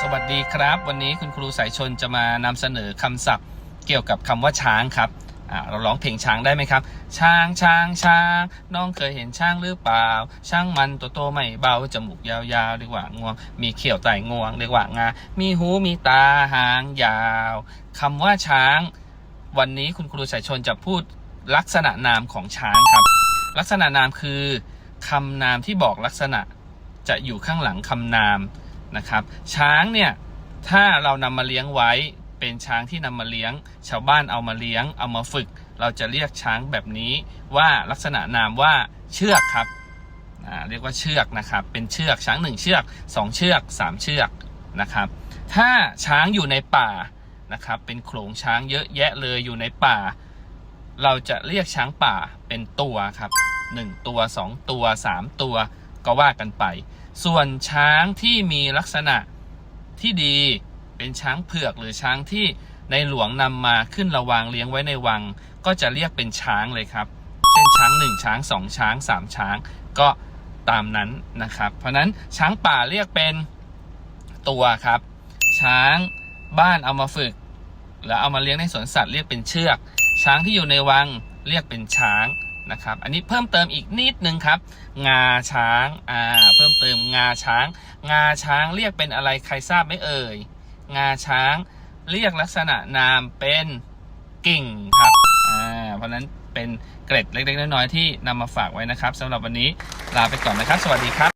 สวัสดีครับ วันนี้คุณครูสายชนจะมานำเสนอคำศัพท์เกี่ยวกับคำว่าช้างครับเราร้องเพลงช้างได้ไหมครับ ช้างช้างช้าง น้องเคยเห็นช้างหรือเปล่า ช้างมันตัวโตไม่เบา จมูกยาวๆเรียกว่างวง มีเขียวไต่งวงเรียกว่างา มีหูมีตาหางยาวคำว่าช้าง วันนี้คุณครูสายชนจะพูดลักษณะนามของช้างครับ ลักษณะนามคือคำนามที่บอกลักษณะจะอยู่ข้างหลังคำนาม นะครับ ช้างเนี่ยถ้าเรานำมาเลี้ยงไว้ เป็นช้างที่นำมาเลี้ยง ชาวบ้านเอามาเลี้ยง เอามาฝึก เราจะเรียกช้างแบบนี้ว่าลักษณะนามว่าเชือกครับเรียกว่าเชือกนะครับ เป็นเชือกช้างหนึ่งเชือกสองเชือกสามเชือกนะครับ ถ้าช้างอยู่ในป่านะครับ เป็นโขลงช้างเยอะแยะเลยอยู่ในป่า เราจะเรียกช้างป่าเป็นตัวครับหนึ่งตัวสองตัวสามตัวก็ว่ากันไป ส่วนช้างที่มีลักษณะที่ดีเป็นช้างเผือกหรือช้างที่ในหลวงนำมาขึ้นระวางเลี้ยงไว้ในวัง ก็จะเรียกเป็นช้างเลยครับ เช่นช้างหนึ่งช้างสองช้างสามช้าง ก็ตามนั้นนะครับ เพราะฉะนั้นช้างป่าเรียกเป็นตัวครับ ช้างบ้านเอามาฝึก แล้วเอามาเลี้ยงในสวนสัตว์เรียกเป็นเชือก ช้างที่อยู่ในวังเรียกเป็นช้าง นะครับ อันนี้เพิ่มเติมอีกนิดนึงครับ งาช้าง อ่า เพิ่มเติมงาช้าง งาช้างเรียกเป็นอะไรใครทราบไหมเอ่ย งาช้างเรียกลักษณะนามเป็นกิ่งครับ อ่า เพราะฉะนั้นเป็นเกร็ดเล็กๆน้อยๆที่นำมาฝากไว้นะครับสำหรับวันนี้ลาไปก่อนนะครับ สวัสดีครับ